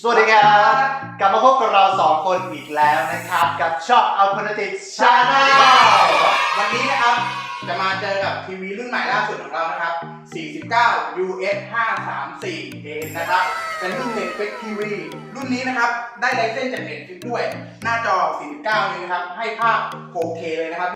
สวัสดีครับ กลับมาพบกับเราสองคนอีกแล้วนะครับ กับช่อง Alternative Channel วันนี้นะครับ จะมาเจอกับทีวีรุ่นใหม่ล่าสุดของเรานะครับ 49 US 534 A นะครับ เป็นรุ่น Netflix TV รุ่นนี้นะครับ ได้ไลเซนส์จาก Netflix ด้วย หน้าจอ 49นี้นะครับ ให้ภาพ 4K เลยนะครับ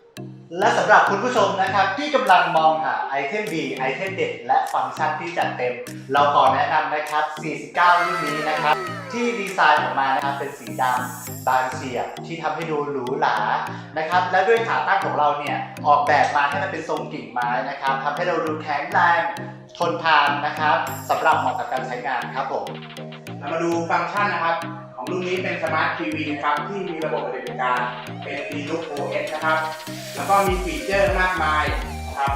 และสำหรับคุณผู้ชมนะครับที่กำลังมองหาไอเทมดีไอเทมเด็ดและฟังก์ชันที่จัดเต็ม เราขอแนะนำนะครับ 49 รุ่นนี้นะครับ ที่ดีไซน์ออกมานะครับเป็นสีดำบางเฉียบที่ทำให้ดูหรูหรานะครับ และด้วยขาตั้งของเราเนี่ย ออกแบบมาให้มันเป็นทรงกิ่งไม้นะครับทำให้เราดูแข็งแรงทนทานนะครับสำหรับเหมาะกับการใช้งานครับผมเรามาดูฟังก์ชันนะครับ ของรุ่นนี้เป็นสมาร์ททีวีนะครับที่มีระบบปฏิบัติการเป็น Linux OS นะครับ แล้วก็มีฟีเจอร์มากมายนะครับ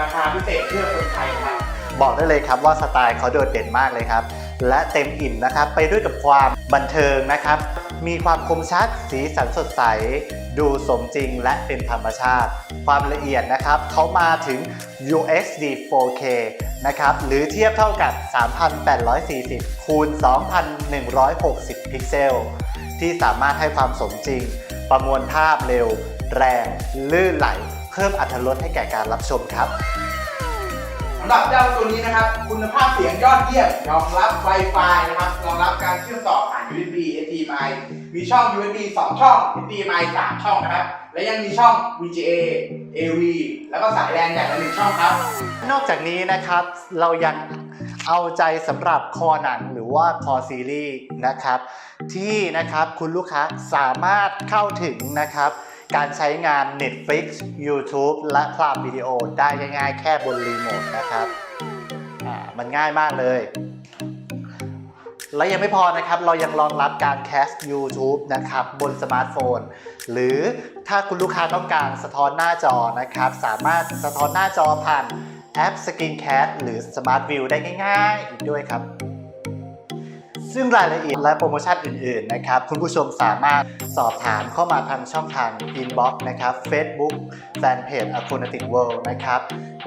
ราคาพิเศษเพื่อคนไทยครับ บอกได้เลยครับว่าสไตล์เขาโดดเด่นมากเลยครับ และเต็มอิ่มนะครับไปด้วยกับความบันเทิงนะครับ มีความคมชัดสีสันสดใส ดูสมจริงและเป็นธรรมชาติ ความละเอียดนะครับเขามาถึง UHD 4K นะครับหรือเทียบเท่ากับ 3,840 คูณ 2,160 พิกเซล ที่สามารถให้ความสมจริง ประมวลภาพเร็ว แรง ลื่นไหล เพิ่มอรรถรสให้แก่การรับชมครับำหรับเจ้าตัวนี้นะครับ คุณภาพเสียงยอดเยี่ยมรองรับ Wi-Fi นะครับรองรับการเชื่อมต่อผ่าน USB HDMI มีช่อง USB 2 ช่อง HDMI 3 ช่องนะครับ และยังมีช่อง VGA AV แล้วก็สายแลนอย่างละหนึ่งช่องครับ นอกจากนี้นะครับเรายังเอาใจสำหรับคอหนังหรือว่าคอซีรีส์นะครับ ที่นะครับคุณลูกค้าสามารถเข้าถึงนะครับ การใช้งาน Netflix YouTube และคลา v วิดีโอได้ง่ายๆแค่บนรีโมทนะครับมันง่ายมากเลย และยังไม่พอนะครับ เรายังรองรับการแคส YouTube นะครับ บนสมาร์ทโฟน หรือถ้าคุณลูกค้าต้องการสะท้อนหน้าจอนะครับ สามารถสะท้อนหน้าจอผ่านแอป Screencast หรือ Smart View ได้ง่ายๆ อีกด้วยครับ ซึ่งรายละเอียดและโปรโมชั่นอื่นๆนะครับ คุณผู้ชมสามารถสอบถามเข้ามาทางช่องทาง Inbox นะครับ Facebook แฟนเพจ a c o n a t i c World นะครับ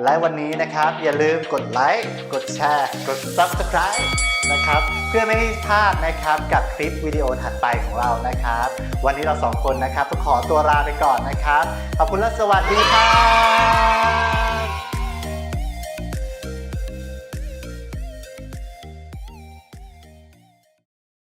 และวันนี้นะครับอย่าลืมกดไลค์ กดแชร์ กด Subscribe นะครับ เพื่อไม่ให้พลาดนะครับกับคลิปวิดีโอถัดไปของเรานะครับ วันนี้เราสองคนนะครับต้องขอตัวลาไปก่อนนะครับ ขอบคุณและสวัสดีครับ